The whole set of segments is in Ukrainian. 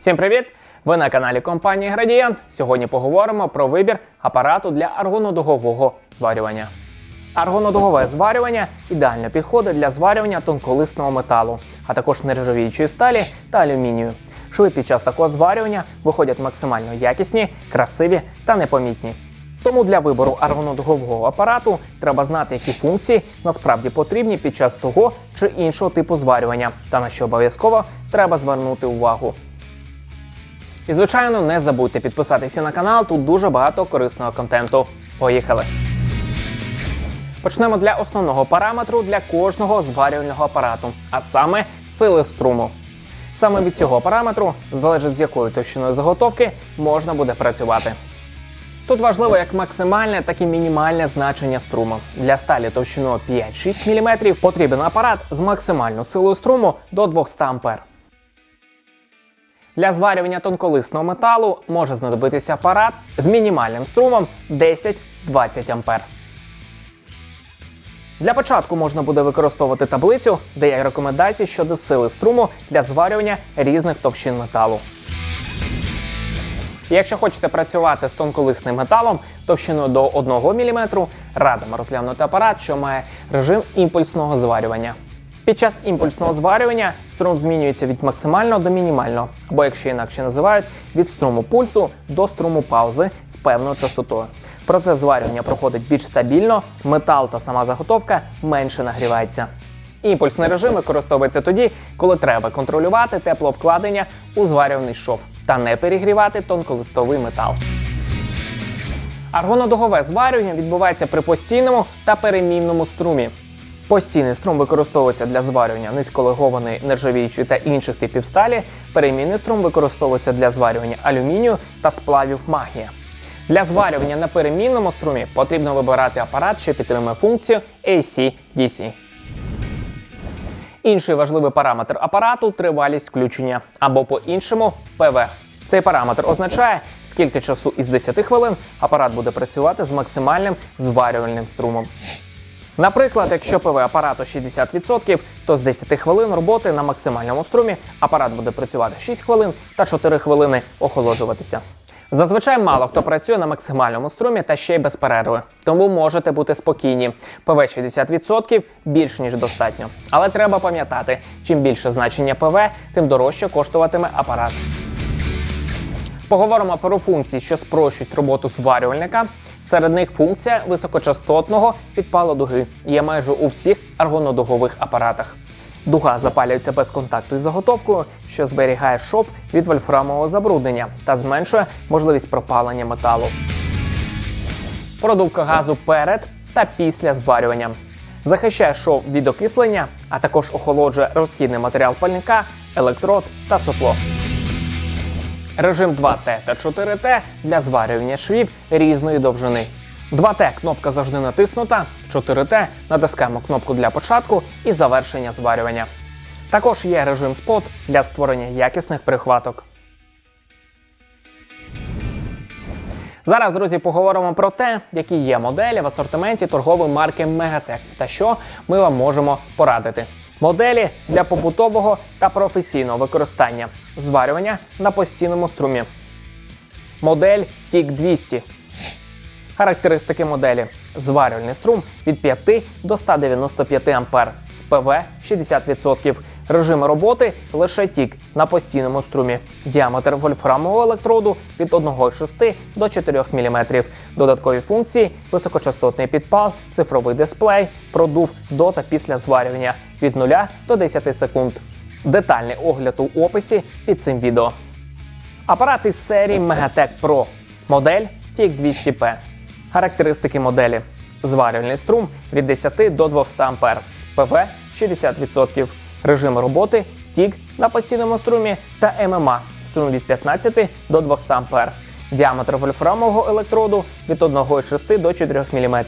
Всім привіт! Ви на каналі компанії Градієнт. Сьогодні поговоримо про вибір апарату для аргонодугового зварювання. Аргонодугове зварювання ідеально підходить для зварювання тонколисного металу, а також нержавіючої сталі та алюмінію. Шви під час такого зварювання виходять максимально якісні, красиві та непомітні. Тому для вибору аргонодугового апарату треба знати, які функції насправді потрібні під час того чи іншого типу зварювання, та на що обов'язково треба звернути увагу. І, звичайно, не забудьте підписатися на канал, тут дуже багато корисного контенту. Поїхали! Почнемо для основного параметру для кожного зварювального апарату, а саме сили струму. Саме від цього параметру залежить з якою товщиною заготовки можна буде працювати. Тут важливо як максимальне, так і мінімальне значення струму. Для сталі товщиною 5-6 мм потрібен апарат з максимальною силою струму до 200 А. Для зварювання тонколисного металу може знадобитися апарат з мінімальним струмом 10-20 А. Для початку можна буде використовувати таблицю, де є рекомендації щодо сили струму для зварювання різних товщин металу. Якщо хочете працювати з тонколисним металом товщиною до 1 мм, радимо розглянути апарат, що має режим імпульсного зварювання. Під час імпульсного зварювання струм змінюється від максимального до мінімального, або, якщо інакше називають, від струму пульсу до струму паузи з певною частотою. Процес зварювання проходить більш стабільно, метал та сама заготовка менше нагрівається. Імпульсний режим використовується тоді, коли треба контролювати теплообкладення у зварюваний шов та не перегрівати тонколистовий метал. Аргонодугове зварювання відбувається при постійному та перемінному струмі. Постійний струм використовується для зварювання низьколегованої нержавіючої та інших типів сталі. Перемінний струм використовується для зварювання алюмінію та сплавів магнія. Для зварювання на перемінному струмі потрібно вибирати апарат, що підтримує функцію AC-DC. Інший важливий параметр апарату тривалість включення або по-іншому ПВ. Цей параметр означає, скільки часу із 10 хвилин апарат буде працювати з максимальним зварювальним струмом. Наприклад, якщо ПВ апарату 60%, то з 10 хвилин роботи на максимальному струмі апарат буде працювати 6 хвилин та 4 хвилини охолоджуватися. Зазвичай мало хто працює на максимальному струмі та ще й без перерви, тому можете бути спокійні. ПВ 60% більш ніж достатньо. Але треба пам'ятати, чим більше значення ПВ, тим дорожче коштуватиме апарат. Поговоримо про функції, що спрощують роботу зварювальника. Серед них функція високочастотного підпалу дуги є майже у всіх аргонодугових апаратах. Дуга запалюється без контакту із заготовкою, що зберігає шов від вольфрамового забруднення та зменшує можливість пропалення металу. Продувка газу перед та після зварювання. Захищає шов від окислення, а також охолоджує розхідний матеріал пальника, електрод та сопло. Режим 2Т та 4Т для зварювання швів різної довжини. 2Т кнопка завжди натиснута, 4Т натискаємо кнопку для початку і завершення зварювання. Також є режим спот для створення якісних прихваток. Зараз, друзі, поговоримо про те, які є моделі в асортименті торгової марки Мегатек та що ми вам можемо порадити. Моделі для побутового та професійного використання зварювання на постійному струмі. Модель Тік 200. Характеристики моделі: зварювальний струм від 5 до 195 А, ПВ 60%. Режими роботи лише тік на постійному струмі. Діаметр вольфрамового електроду від 1,6 до 4 мм. Додаткові функції: високочастотний підпал, цифровий дисплей, продув до та після зварювання від 0 до 10 секунд. Детальний огляд у описі під цим відео. Апарат із серії Megatech Pro. Модель TIC 200P. Характеристики моделі: зварювальний струм від 10 до 200 А, ПВ 60%, режим роботи тік на постійному струмі та ММА. Струм від 15 до 200 А, діаметр вольфрамового електроду від 1,6 до 4 мм,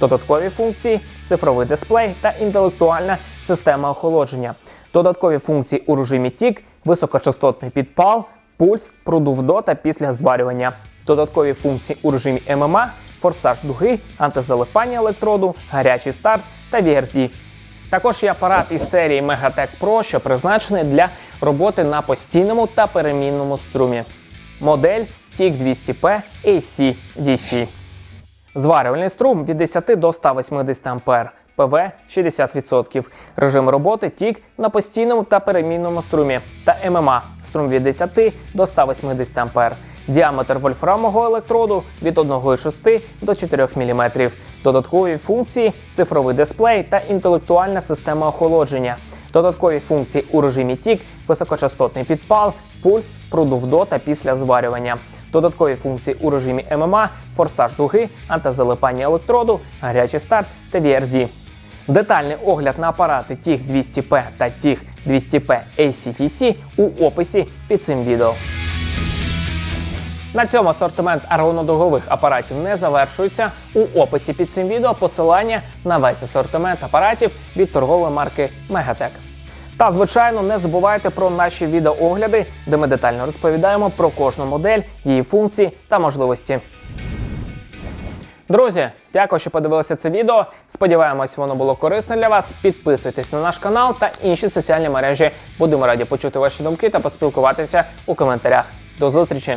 додаткові функції, цифровий дисплей та інтелектуальна система охолодження, додаткові функції у режимі тік, високочастотний підпал, пульс, продув до та після зварювання, додаткові функції у режимі ММА, форсаж дуги, антизалипання електроду, гарячий старт та VRT. Також є апарат із серії Megatech Pro, що призначений для роботи на постійному та перемінному струмі. Модель TIC 200P AC DC. Зварювальний струм від 10 до 180 А, ПВ 60%. Режим роботи тік на постійному та перемінному струмі та ММА струм від 10 до 180 А. Діаметр вольфрамового електроду від 1,6 до 4 мм. Додаткові функції цифровий дисплей та інтелектуальна система охолодження. Додаткові функції у режимі тік, високочастотний підпал, пульс, продув до та після зварювання. Додаткові функції у режимі ММА, форсаж дуги, антизалипання електроду, гарячий старт та VRD. Детальний огляд на апарати TIG 200P та TIG 200P ACTC у описі під цим відео. На цьому асортимент аргонодугових апаратів не завершується. У описі під цим відео посилання на весь асортимент апаратів від торгової марки Megatech. Та, звичайно, не забувайте про наші відеоогляди, де ми детально розповідаємо про кожну модель, її функції та можливості. Друзі, дякую, що подивилися це відео. Сподіваємось, воно було корисне для вас. Підписуйтесь на наш канал та інші соціальні мережі. Будемо раді почути ваші думки та поспілкуватися у коментарях. До зустрічі!